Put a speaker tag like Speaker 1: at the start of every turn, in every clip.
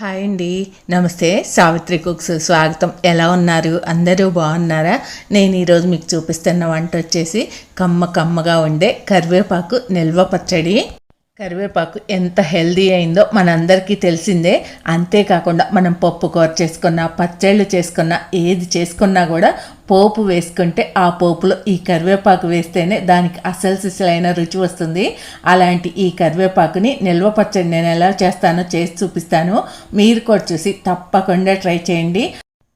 Speaker 1: Hi అండి. నమస్తే. Savitri cooks స్వాగతం. ఎలా ఉన్నారు? అందరూ బాగున్నారా? నేను ఈరోజు మీకు చూపిస్తున్న వంట వచ్చేసి కమ్మ కమ్మగా ఉండే కరివేపాకు నిల్వ పచ్చడి. కరివేపాకు ఎంత హెల్దీ అయిందో మనందరికీ తెలిసిందే. అంతేకాకుండా మనం పప్పు కూర చేసుకున్నా పచ్చళ్ళు చేసుకున్నా ఏది చేసుకున్నా కూడా పోపు వేసుకుంటే ఆ పోపులో ఈ కరివేపాకు వేస్తేనే దానికి అసలు సిసలైన రుచి వస్తుంది. అలాంటి ఈ కరివేపాకుని నిల్వ పచ్చడి నేను ఎలా చేస్తానో చేసి చూపిస్తాను. మీరు కూడా చూసి తప్పకుండా ట్రై చేయండి.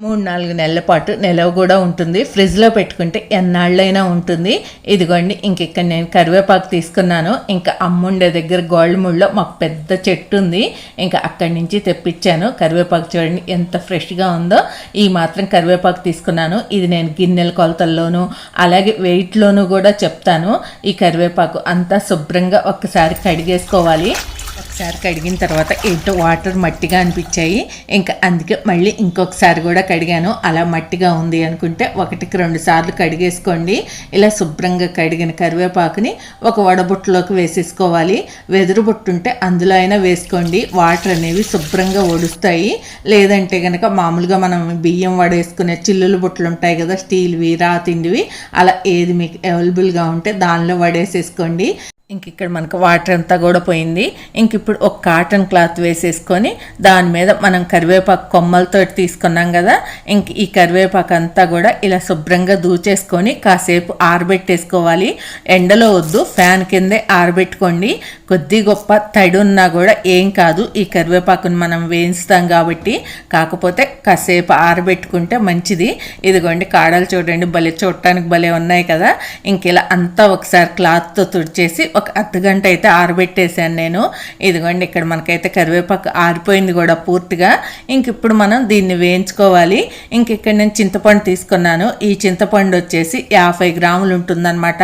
Speaker 1: మూడు నాలుగు నెలల పాటు నిలవ కూడా ఉంటుంది. ఫ్రిడ్జ్లో పెట్టుకుంటే ఎన్నాళ్ళైనా ఉంటుంది. ఇదిగోండి ఇంక ఇక్కడ నేను కరివేపాకు తీసుకున్నాను. ఇంకా అమ్ముండే దగ్గర గోల్డ్ ముళ్ళో మాకు పెద్ద చెట్టు ఉంది. ఇంకా అక్కడి నుంచి తెప్పించాను. కరివేపాకు చూడండి ఎంత ఫ్రెష్గా ఉందో. ఈ మాత్రం కరివేపాకు తీసుకున్నాను. ఇది నేను గిన్నెల కొలతల్లోనూ అలాగే వెయిట్లోనూ కూడా చెప్తాను. ఈ కరివేపాకు అంతా శుభ్రంగా ఒక్కసారి కడిగేసుకోవాలి. ఒకసారి కడిగిన తర్వాత ఏంటో వాటర్ మట్టిగా అనిపించాయి. ఇంకా అందుకే మళ్ళీ ఇంకొకసారి కూడా కడిగాను. అలా మట్టిగా ఉంది అనుకుంటే ఒకటికి రెండు సార్లు కడిగేసుకోండి. ఇలా శుభ్రంగా కడిగిన కరివేపాకుని ఒక వడబుట్టలోకి వేసేసుకోవాలి. వెదురు బుట్టు ఉంటే అందులో అయినా వేసుకోండి. వాటర్ అనేవి శుభ్రంగా ఒడుస్తాయి. లేదంటే కనుక మామూలుగా మనం బియ్యం వడేసుకునే చిల్లులు బుట్టలు ఉంటాయి కదా స్టీల్వి రాతిండివి అలా ఏది మీకు అవైలబుల్గా ఉంటే దానిలో వడేసేసుకోండి. ఇంక ఇక్కడ మనకు వాటర్ అంతా కూడా పోయింది. ఇంక ఇప్పుడు ఒక కాటన్ క్లాత్ వేసేసుకొని దాని మీద మనం కరివేపాకు కొమ్మలతో తీసుకున్నాం కదా ఇంక ఈ కరివేపాకు అంతా కూడా ఇలా శుభ్రంగా దూచేసుకొని కాసేపు ఆరబెట్టేసుకోవాలి. ఎండలో వద్దు ఫ్యాన్ కిందే ఆరబెట్టుకోండి. కొద్ది గొప్ప తడి ఉన్నా కూడా ఏం కాదు ఈ కరివేపాకుని మనం వేయిస్తాం కాబట్టి. కాకపోతే కాసేపు ఆరబెట్టుకుంటే మంచిది. ఇదిగోండి కాడలు చూడండి భలే చూడటానికి భలే ఉన్నాయి కదా. ఇంక ఇలా అంతా ఒకసారి క్లాత్తో తుడిచేసి ఒక అర్ధగంట అయితే ఆరబెట్టేశాను నేను. ఇదిగోండి ఇక్కడ మనకైతే కరివేపాకు ఆరిపోయింది కూడా పూర్తిగా. ఇంక ఇప్పుడు మనం దీన్ని వేయించుకోవాలి. ఇంక ఇక్కడ నేను చింతపండు తీసుకున్నాను. ఈ చింతపండు వచ్చేసి యాభై గ్రాములు ఉంటుందన్నమాట.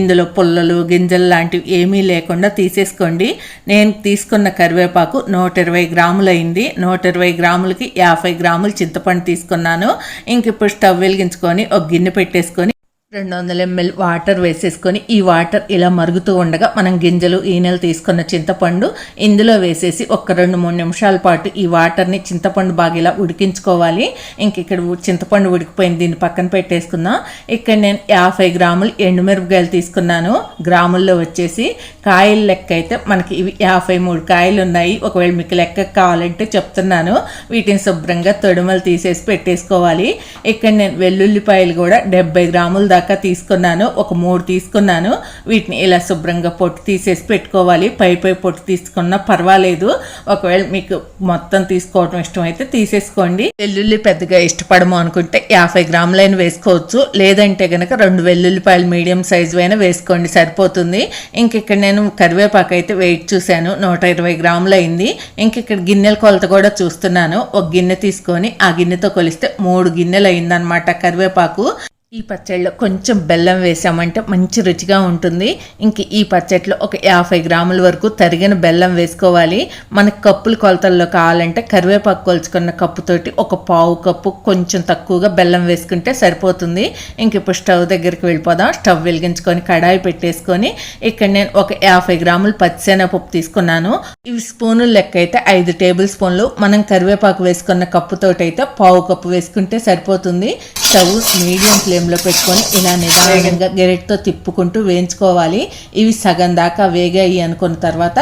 Speaker 1: ఇందులో పుల్లలు గింజలు లాంటివి ఏమీ లేకుండా తీసేసుకోండి. నేను తీసుకున్న కరివేపాకు నూట ఇరవై గ్రాములు అయింది. నూట ఇరవై గ్రాములకి యాభై గ్రాములు చింతపండు తీసుకున్నాను. ఇంక ఇప్పుడు స్టవ్ వెలిగించుకొని ఒక గిన్నె పెట్టేసుకొని రెండు వందల ఎంఎల్ వాటర్ వేసేసుకొని ఈ వాటర్ ఇలా మరుగుతూ ఉండగా మనం గింజలు ఈనెలు తీసుకున్న చింతపండు ఇందులో వేసేసి ఒక రెండు మూడు నిమిషాల పాటు ఈ వాటర్ని చింతపండు బాగా ఇలా ఉడికించుకోవాలి. ఇంక ఇక్కడ చింతపండు ఉడికిపోయింది దీన్ని పక్కన పెట్టేసుకుందాం. ఇక్కడ నేను యాభై గ్రాములు ఎండుమిరపకాయలు తీసుకున్నాను. గ్రాముల్లో వచ్చేసి కాయల లెక్క అయితే మనకి ఇవి యాభై మూడు కాయలు ఉన్నాయి. ఒకవేళ మీకు లెక్క కావాలంటే చెప్తున్నాను. వీటిని శుభ్రంగా తొడుమలు తీసేసి పెట్టేసుకోవాలి. ఇక్కడ నేను వెల్లుల్లిపాయలు కూడా డెబ్బై గ్రాములు దాకా తీసుకున్నాను ఒక మూడు తీసుకున్నాను. వీటిని ఇలా శుభ్రంగా పొట్టు తీసేసి పెట్టుకోవాలి. పై పై పొట్టు తీసుకున్నా పర్వాలేదు. ఒకవేళ మీకు మొత్తం తీసుకోవడం ఇష్టం అయితే తీసేసుకోండి. వెల్లుల్లి పెద్దగా ఇష్టపడము అనుకుంటే యాభై గ్రాములైన వేసుకోవచ్చు. లేదంటే కనుక రెండు వెల్లుల్లిపాయలు మీడియం సైజు అయినా వేసుకోండి సరిపోతుంది. ఇంక ఇక్కడ నేను కరివేపాకు అయితే వెయిట్ చూశాను నూట ఇరవై గ్రాములు అయింది ఇంక ఇక్కడ గిన్నెల కొలత కూడా చూస్తున్నాను. ఒక గిన్నె తీసుకొని ఆ గిన్నెతో కొలిస్తే మూడు గిన్నెలు అయిందనమాట కరివేపాకు. ఈ పచ్చడిలో కొంచెం బెల్లం వేసామంటే మంచి రుచిగా ఉంటుంది. ఇంక ఈ పచ్చడిలో ఒక యాభై గ్రాముల వరకు తరిగిన బెల్లం వేసుకోవాలి. మనకి కప్పుల కొలతల్లో కావాలంటే కరివేపాకు కొలుచుకున్న కప్పుతోటి ఒక పావు కప్పు కొంచెం తక్కువగా బెల్లం వేసుకుంటే సరిపోతుంది. ఇంక ఇప్పుడు స్టవ్ దగ్గరికి వెళ్ళిపోదాం. స్టవ్ వెలిగించుకొని కడాయి పెట్టేసుకొని ఇక్కడ నేను ఒక యాభై గ్రాములు పచ్చిశనగపప్పు తీసుకున్నాను. ఇవి స్పూన్లు లెక్క అయితే ఐదు టేబుల్ స్పూన్లు. మనం కరివేపాకు వేసుకున్న కప్పుతోటి అయితే పావు కప్పు వేసుకుంటే సరిపోతుంది. స్టవ్ మీడియం ఫ్లేమ్లో పెట్టుకొని ఇలా నిదానంగా గెరెట్తో తిప్పుకుంటూ వేయించుకోవాలి. ఇవి సగం దాకా వేగాయి అనుకున్న తర్వాత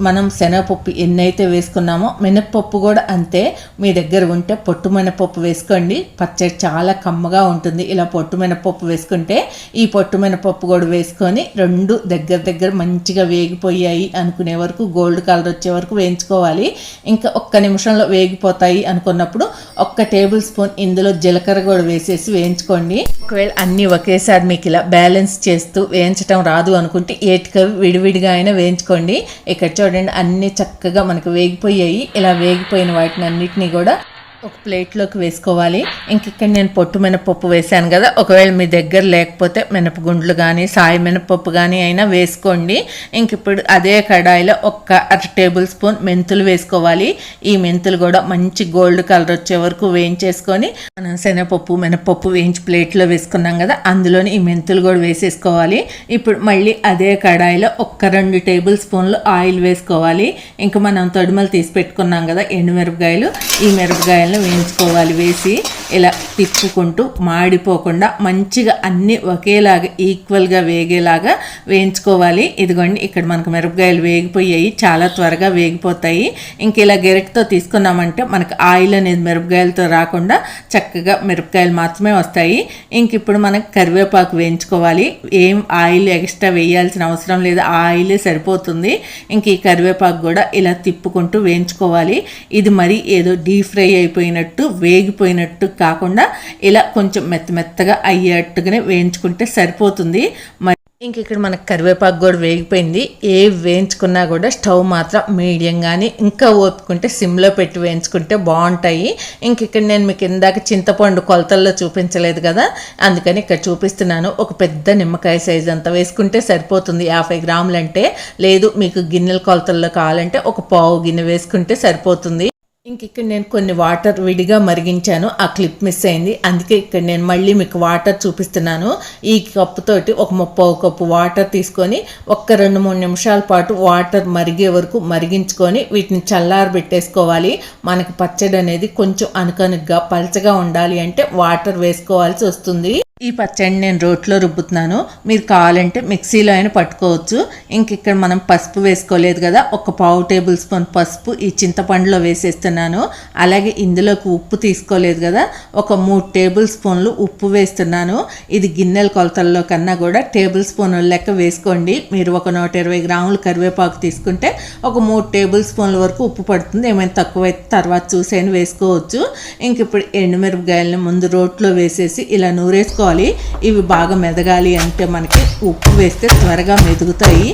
Speaker 1: మనం శనగపప్పు ఎన్నైతే వేసుకున్నామో మినప్పప్పు కూడా అంతే. మీ దగ్గర ఉంటే పొట్టు మినపప్పు వేసుకోండి. పచ్చడి చాలా కమ్మగా ఉంటుంది. ఇలా పొట్టు మినపప్పు వేసుకుంటే ఈ పొట్టు మినపప్పు కూడా వేసుకొని రెండు దగ్గర దగ్గర మంచిగా వేగిపోయాయి అనుకునే వరకు గోల్డ్ కలర్ వచ్చే వరకు వేయించుకోవాలి. ఇంకా ఒక్క నిమిషంలో వేగిపోతాయి అనుకున్నప్పుడు ఒక్క టేబుల్ స్పూన్ ఇందులో జీలకర్ర కూడా వేసేసి వేయించుకోండి. ఒకవేళ అన్నీ ఒకేసారి మీకు ఇలా బ్యాలెన్స్ చేస్తూ వేయించడం రాదు అనుకుంటే ఏటికవి విడివిడిగా అయినా వేయించుకోండి. ఇక్కడ చూడండి అన్నీ చక్కగా మనకు వేగిపోయాయి. ఇలా వేగిపోయిన వాటిని అన్నిటినీ కూడా ఒక ప్లేట్లోకి వేసుకోవాలి. ఇంక ఇక్కడ నేను పొట్టు మినపప్పు వేశాను కదా. ఒకవేళ మీ దగ్గర లేకపోతే మినపగుండ్లు కానీ సాయి మినపప్పు కానీ అయినా వేసుకోండి. ఇంక ఇప్పుడు అదే కడాయిలో ఒక్క అర టేబుల్ స్పూన్ మెంతులు వేసుకోవాలి. ఈ మెంతులు కూడా మంచి గోల్డ్ కలర్ వచ్చే వరకు వేయించేసుకొని మనం శనగపప్పు మినపప్పు వేయించి ప్లేట్లో వేసుకున్నాం కదా. అందులోని ఈ మెంతులు కూడా వేసేసుకోవాలి. ఇప్పుడు మళ్ళీ అదే కడాయిలో ఒక్క రెండు టేబుల్ స్పూన్లు ఆయిల్ వేసుకోవాలి. ఇంకా మనం తొడిమలు తీసి పెట్టుకున్నాం కదా ఎండుమిరపకాయలు. ఈ మిరపకాయలు మిరపకాయలను వేయించుకోవాలి. వేసి ఇలా తిప్పుకుంటూ మాడిపోకుండా మంచిగా అన్నీ ఒకేలాగా ఈక్వల్గా వేగేలాగా వేయించుకోవాలి. ఇదిగోండి ఇక్కడ మనకు మిరపకాయలు వేగిపోయాయి. చాలా త్వరగా వేగిపోతాయి. ఇంక ఇలా గెరెట్తో తీసుకున్నామంటే మనకు ఆయిల్ అనేది మిరపకాయలతో రాకుండా చక్కగా మిరపకాయలు మాత్రమే వస్తాయి. ఇంక ఇప్పుడు మనకు కరివేపాకు వేయించుకోవాలి. ఏం ఆయిల్ ఎక్స్ట్రా వేయాల్సిన అవసరం లేదు. ఆయిలే సరిపోతుంది. ఇంక ఈ కరివేపాకు కూడా ఇలా తిప్పుకుంటూ వేయించుకోవాలి. ఇది మరి ఏదో డీప్ ఫ్రై అయిపోయినట్టు వేగిపోయినట్టు కాకుండా ఇలా కొంచెం మెత్త మెత్తగా అయ్యేట్టుగానే వేయించుకుంటే సరిపోతుంది. మరి ఇంక ఇక్కడ మనకు కరివేపాకు కూడా వేగిపోయింది. ఏ వేయించుకున్నా కూడా స్టవ్ మాత్రం మీడియం కానీ ఇంకా ఓపుకుంటే సిమ్లో పెట్టి వేయించుకుంటే బాగుంటాయి. ఇంక ఇక్కడ నేను మీకు ఇందాక చింతపండు కొలతల్లో చూపించలేదు కదా అందుకని ఇక్కడ చూపిస్తున్నాను. ఒక పెద్ద నిమ్మకాయ సైజ్ అంతా వేసుకుంటే సరిపోతుంది. యాభై గ్రాములు అంటే లేదు మీకు గిన్నెల కొలతల్లో కావాలంటే ఒక పావు గిన్నె వేసుకుంటే సరిపోతుంది. ఇంక ఇక్కడ నేను కొన్ని వాటర్ విడిగా మరిగించాను. ఆ క్లిప్ మిస్ అయింది. అందుకే ఇక్కడ నేను మళ్ళీ మీకు వాటర్ చూపిస్తున్నాను. ఈ కప్పుతోటి ఒక ముప్పై కప్పు వాటర్ తీసుకొని ఒక్క రెండు మూడు నిమిషాల పాటు వాటర్ మరిగే వరకు మరిగించుకొని వీటిని చల్లారి పెట్టేసుకోవాలి. మనకి పచ్చడి అనేది కొంచెం అనుకనుగ్గా పలచగా ఉండాలి అంటే వాటర్ వేసుకోవాల్సి వస్తుంది. ఈ పచ్చడి నేను రోట్లో రుబ్బుతున్నాను. మీరు కావాలంటే మిక్సీలో అయినా పట్టుకోవచ్చు. ఇంక ఇక్కడ మనం పసుపు వేసుకోలేదు కదా ఒక పావు టేబుల్ స్పూన్ పసుపు ఈ చింతపండులో వేసేస్తున్నాను. అలాగే ఇందులోకి ఉప్పు తీసుకోలేదు కదా ఒక మూడు టేబుల్ స్పూన్లు ఉప్పు వేస్తున్నాను. ఇది గిన్నెల కొలతల్లో కన్నా కూడా టేబుల్ స్పూన్ లెక్క వేసుకోండి. మీరు ఒక నూట ఇరవై గ్రాములు కరివేపాకు తీసుకుంటే ఒక మూడు టేబుల్ స్పూన్ల వరకు ఉప్పు పడుతుంది. ఏమైనా తక్కువైతే తర్వాత చూసైనా వేసుకోవచ్చు. ఇంక ఇప్పుడు ఎండుమిరపకాయలను ముందు రోట్లో వేసేసి ఇలా నూరేసుకో నూరేసుకోవాలి ఇవి బాగా మెదగాలి అంటే మనకి ఉప్పు వేస్తే త్వరగా మెదుగుతాయి.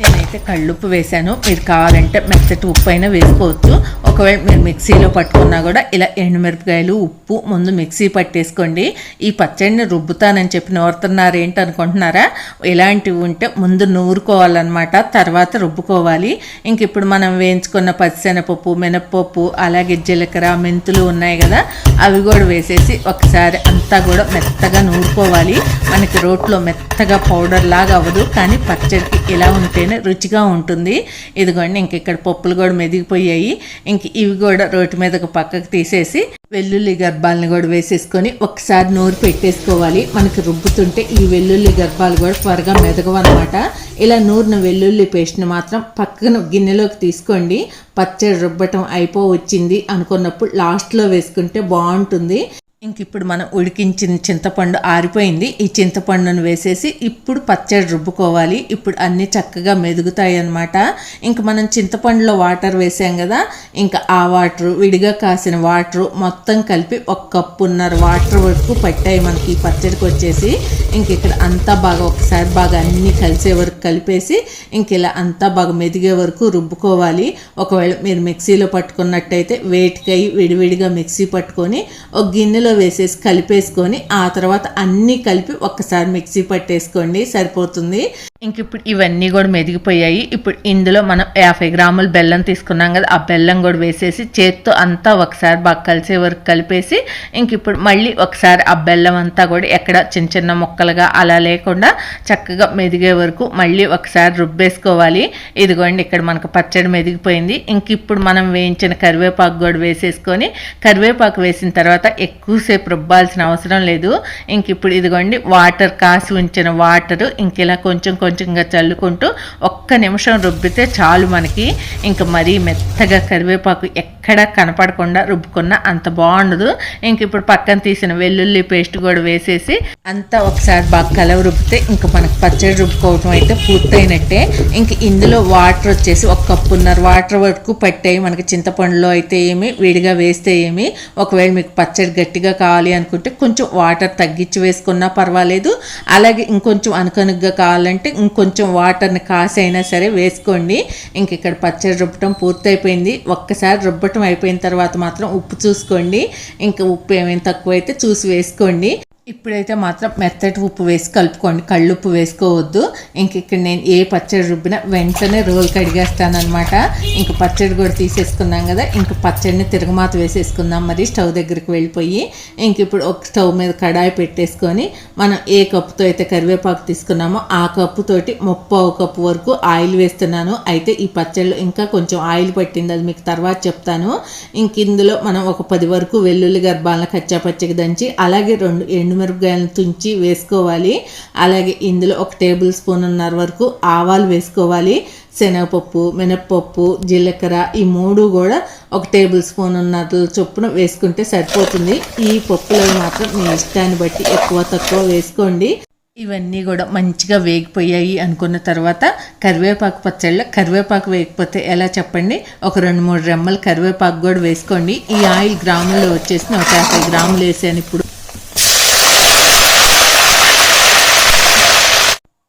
Speaker 1: నేనైతే కళ్ళుప్పు వేశాను. మీరు కావాలంటే మెత్తటి ఉప్పు అయినా వేసుకోవచ్చు. ఒకవేళ మీరు మిక్సీలో పట్టుకున్నా కూడా ఇలా ఎండుమిరపకాయలు ఉప్పు ముందు మిక్సీ పట్టేసుకోండి. ఈ పచ్చడిని రుబ్బుతానని చెప్పి నూరుతున్నారు ఏంటి అనుకుంటున్నారా ఇలాంటివి ఉంటే ముందు నూరుకోవాలన్నమాట తర్వాత రుబ్బుకోవాలి. ఇంక ఇప్పుడు మనం వేయించుకున్న పచ్చిశనపప్పు మినప్పప్పు అలాగే జీలకర్ర మెంతులు ఉన్నాయి కదా అవి కూడా వేసేసి ఒకసారి అంతా కూడా మెత్తగా నూరుకోవాలి. మనకి రోట్లో మెత్తగా పౌడర్ లాగా అవ్వదు కానీ పచ్చడికి ఇలా ఉంటేనే రుచిగా ఉంటుంది. ఇదిగోండి ఇంక ఇక్కడ పప్పులు కూడా మెదిగిపోయాయి. ఇంక ఇవి కూడా రోటి మీదకు పక్కకు తీసేసి వెల్లుల్లి గర్భాలను కూడా వేసేసుకొని ఒకసారి నూరు పెట్టేసుకోవాలి. మనకి రుబ్బుతుంటే ఈ వెల్లుల్లి గర్భాలు కూడా త్వరగా మెదగవన్నమాట. ఇలా నూరిన వెల్లుల్లి పేస్ట్ని మాత్రం పక్కన గిన్నెలోకి తీసుకోండి. పచ్చడి రుబ్బటం అయిపో వచ్చింది అనుకున్నప్పుడు లాస్ట్లో వేసుకుంటే బాగుంటుంది. ఇంక ఇప్పుడు మనం ఉడికించిన చింతపండు ఆరిపోయింది. ఈ చింతపండును వేసేసి ఇప్పుడు పచ్చడి రుబ్బుకోవాలి. ఇప్పుడు అన్నీ చక్కగా మెదుగుతాయి అన్నమాట ఇంక మనం చింతపండులో వాటర్ వేసాం కదా ఇంకా ఆ వాటర్ విడిగా కాసిన వాటర్ మొత్తం కలిపి ఒక కప్పున్నర వాటర్ వరకు పట్టాయి మనకి ఈ పచ్చడికి వచ్చేసి. ఇంక ఇక్కడ అంతా బాగా ఒకసారి బాగా అన్నీ కలిసే వరకు కలిపేసి ఇంక ఇలా అంతా బాగా మెదిగే వరకు రుబ్బుకోవాలి. ఒకవేళ మీరు మిక్సీలో పట్టుకున్నట్టయితే వేటికై విడివిడిగా మిక్సీ పట్టుకొని ఒక గిన్నెలో వేసేసి కలిపేసుకొని ఆ తర్వాత అన్నీ కలిపి ఒక్కసారి మిక్సీ పట్టేసుకోండి సరిపోతుంది. ఇంక ఇప్పుడు ఇవన్నీ కూడా మెదిగిపోయాయి. ఇప్పుడు ఇందులో మనం యాభై గ్రాముల బెల్లం తీసుకున్నాం కదా ఆ బెల్లం కూడా వేసేసి చేత్తో అంతా ఒకసారి బాగా కలిసే వరకు కలిపేసి ఇంక ఇప్పుడు మళ్ళీ ఒకసారి ఆ బెల్లం అంతా కూడా ఎక్కడ చిన్న చిన్న ముక్కలుగా అలా లేకుండా చక్కగా మెదిగే వరకు మళ్ళీ ఒకసారి రుబ్బేసుకోవాలి. ఇదిగోండి ఇక్కడ మనకు పచ్చడి మెదిగిపోయింది. ఇంక ఇప్పుడు మనం వేయించిన కరివేపాకు కూడా వేసేసుకొని కరివేపాకు వేసిన తర్వాత ఎక్కువసేపు రుబ్బాల్సిన అవసరం లేదు. ఇంక ఇప్పుడు ఇదిగోండి వాటర్ కాసి ఉంచిన వాటరు ఇంక ఇలా కొంచెం కొంచెంగా చల్లుకుంటూ ఒక్క నిమిషం రుబ్బితే చాలు మనకి. ఇంక మరీ మెత్తగా కరివేపాకు ఎక్కడా కనపడకుండా రుబ్బుకున్న అంత బాగుండదు. ఇంక ఇప్పుడు పక్కన తీసిన వెల్లుల్లి పేస్ట్ కూడా వేసేసి అంతా ఒకసారి బాగా కలవ రుబ్బితే ఇంక మనకు పచ్చడి రుబ్బుకోవటం అయితే పూర్తయినట్టే. ఇంక ఇందులో వాటర్ వచ్చేసి ఒక కప్పున్నర వాటర్ వరకు పట్టాయి మనకి చింతపండులో అయితే ఏమి విడిగా వేస్తే ఏమి. ఒకవేళ మీకు పచ్చడి గట్టిగా కావాలి అనుకుంటే కొంచెం వాటర్ తగ్గించి వేసుకున్నా పర్వాలేదు. అలాగే ఇంకొంచెం అనుకనుగ్గా కావాలంటే ఇంకొంచెం వాటర్ని కాసైనా సరే వేసుకోండి. ఇంక ఇక్కడ పచ్చడి రుబ్బటం పూర్తయిపోయింది. ఒక్కసారి రుబ్బటం అయిపోయిన తర్వాత మాత్రం ఉప్పు చూసుకోండి. ఇంకా ఉప్పు ఏమైనా తక్కువైతే చూసి వేసుకోండి. ఇప్పుడైతే మాత్రం మెత్తటి ఉప్పు వేసి కలుపుకోండి. కళ్ళు ఉప్పు వేసుకోవద్దు. ఇంక ఇక్కడ నేను ఏ పచ్చడి రుబ్బినా వెంటనే రోల్ కడిగేస్తాను అనమాట ఇంక పచ్చడి కూడా తీసేసుకున్నాం కదా ఇంక పచ్చడిని తిరగమాత వేసేసుకుందాం. మరి స్టవ్ దగ్గరికి వెళ్ళిపోయి ఇంక ఇప్పుడు ఒక స్టవ్ మీద కడాయి పెట్టేసుకొని మనం ఏ కప్పుతో అయితే కరివేపాకు తీసుకున్నామో ఆ కప్పుతోటి ముప్పావు కప్పు వరకు ఆయిల్ వేస్తున్నాను. అయితే ఈ పచ్చళ్ళు ఇంకా కొంచెం ఆయిల్ పట్టింది. అది మీకు తర్వాత చెప్తాను. ఇంక ఇందులో మనం ఒక పది వరకు వెల్లుల్లి గర్భాలను కచ్చా పచ్చకి దంచి అలాగే రెండు ఎండు పచ్చిమిరపకాయలను తుంచి వేసుకోవాలి. అలాగే ఇందులో ఒక టేబుల్ స్పూన్ ఉన్నర వరకు ఆవాలు వేసుకోవాలి. శనగపప్పు మినప్పప్పు జీలకర్ర ఈ మూడు కూడా ఒక టేబుల్ స్పూన్ ఉన్నర చొప్పున వేసుకుంటే సరిపోతుంది. ఈ పప్పులో మాత్రం మీ ఇష్టాన్ని బట్టి ఎక్కువ తక్కువ వేసుకోండి. ఇవన్నీ కూడా మంచిగా వేగిపోయాయి అనుకున్న తర్వాత కరివేపాకు పచ్చళ్ళ కరివేపాకు వేయకపోతే ఎలా చెప్పండి? ఒక రెండు మూడు రెమ్మలు కరివేపాకు కూడా వేసుకోండి. ఈ ఆయిల్ గ్రాముల్లో వచ్చేసి ఒక యాభై గ్రాములు వేసాను ఇప్పుడు.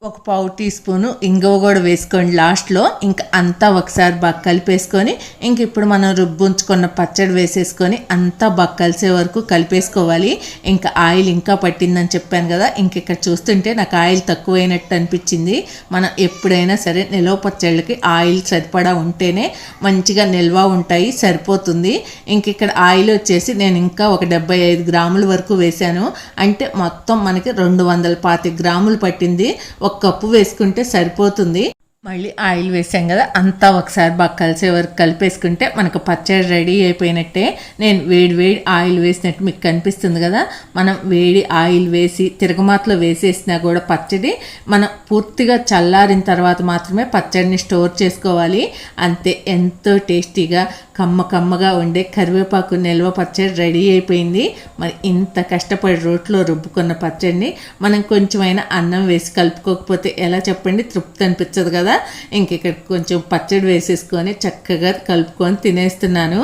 Speaker 1: ఒక పావు టీ స్పూను ఇంగువ కూడా వేసుకోండి లాస్ట్లో. ఇంకా అంతా ఒకసారి బాగా కలిపేసుకొని ఇంక ఇప్పుడు మనం రుబ్బుంచుకున్న పచ్చడి వేసేసుకొని అంతా బాగా కలిసే వరకు కలిపేసుకోవాలి. ఇంకా ఆయిల్ ఇంకా పట్టిందని చెప్పాను కదా ఇంక ఇక్కడ చూస్తుంటే నాకు ఆయిల్ తక్కువైనట్టు అనిపించింది. మనం ఎప్పుడైనా సరే నిలవ పచ్చళ్ళకి ఆయిల్ సరిపడా ఉంటేనే మంచిగా నిల్వ ఉంటాయి సరిపోతుంది. ఇంక ఇక్కడ ఆయిల్ వచ్చేసి నేను ఇంకా ఒక డెబ్బై ఐదు గ్రాముల వరకు వేశాను. అంటే మొత్తం మనకి రెండు వందల పాతి గ్రాములు పట్టింది. ఒక కప్పు వేసుకుంటే సరిపోతుంది. మళ్ళీ ఆయిల్ వేసాం కదా అంతా ఒకసారి బాగా కలిసే వరకు కలిపేసుకుంటే మనకు పచ్చడి రెడీ అయిపోయినట్టే. నేను వేడి వేడి ఆయిల్ వేసినట్టు మీకు కనిపిస్తుంది కదా మనం వేడి ఆయిల్ వేసి తిరగమాతలో వేసేసినా కూడా పచ్చడి మనం పూర్తిగా చల్లారిన తర్వాత మాత్రమే పచ్చడిని స్టోర్ చేసుకోవాలి. అంతే ఎంతో టేస్టీగా కమ్మ కమ్మగా ఉండే కరివేపాకు నిల్వ పచ్చడి రెడీ అయిపోయింది. మరి ఇంత కష్టపడి రోట్లో రుబ్బుకున్న పచ్చడిని మనం కొంచెమైనా అన్నం వేసి కలుపుకోకపోతే ఎలా చెప్పండి? తృప్తి అనిపించదు కదా. కదా ఇంక ఇక్కడ కొంచెం పచ్చడి వేసేసుకొని చక్కగా కలుపుకొని తినేస్తున్నాను.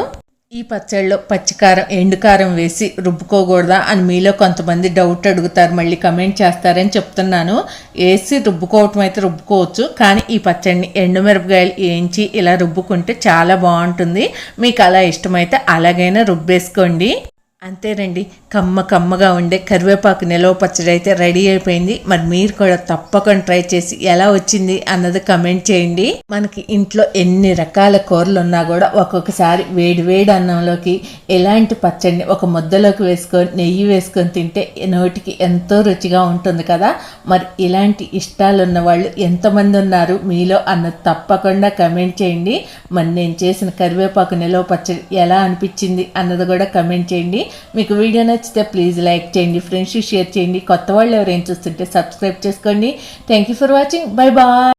Speaker 1: ఈ పచ్చడిలో పచ్చికారం ఎండుకారం వేసి రుబ్బుకోకూడదా అని మీలో కొంతమంది డౌట్ అడుగుతారు. మళ్ళీ కమెంట్ చేస్తారని చెప్తున్నాను. వేసి రుబ్బుకోవటం అయితే రుబ్బుకోవచ్చు కానీ ఈ పచ్చడిని ఎండుమిరపకాయలు వేయించి ఇలా రుబ్బుకుంటే చాలా బాగుంటుంది. మీకు అలా ఇష్టమైతే అలాగైనా రుబ్బేసుకోండి. అంతేనండి. కమ్మ కమ్మగా ఉండే కరివేపాకు నిలవ పచ్చడి అయితే రెడీ అయిపోయింది. మరి మీరు కూడా తప్పకుండా ట్రై చేసి ఎలా వచ్చింది అన్నది కమెంట్ చేయండి. మనకి ఇంట్లో ఎన్ని రకాల కూరలు ఉన్నా కూడా ఒక్కొక్కసారి వేడి వేడి అన్నంలోకి ఎలాంటి పచ్చడిని ఒక ముద్దలోకి వేసుకొని నెయ్యి వేసుకొని తింటే నోటికి ఎంతో రుచిగా ఉంటుంది కదా. మరి ఇలాంటి ఇష్టాలు ఉన్న వాళ్ళు ఎంతమంది ఉన్నారు మీలో అన్నది తప్పకుండా కమెంట్ చేయండి. మరి నేను చేసిన కరివేపాకు నిలవ పచ్చడి ఎలా అనిపించింది అన్నది కూడా కమెంట్ చేయండి. మీకు వీడియో నచ్చితే ప్లీజ్ లైక్ చేయండి ఫ్రెండ్స్ షేర్ చేయండి. కొత్త వాళ్ళు ఎవరైనా చూస్తుంటే సబ్స్క్రైబ్ చేసుకోండి. Thank you for watching bye bye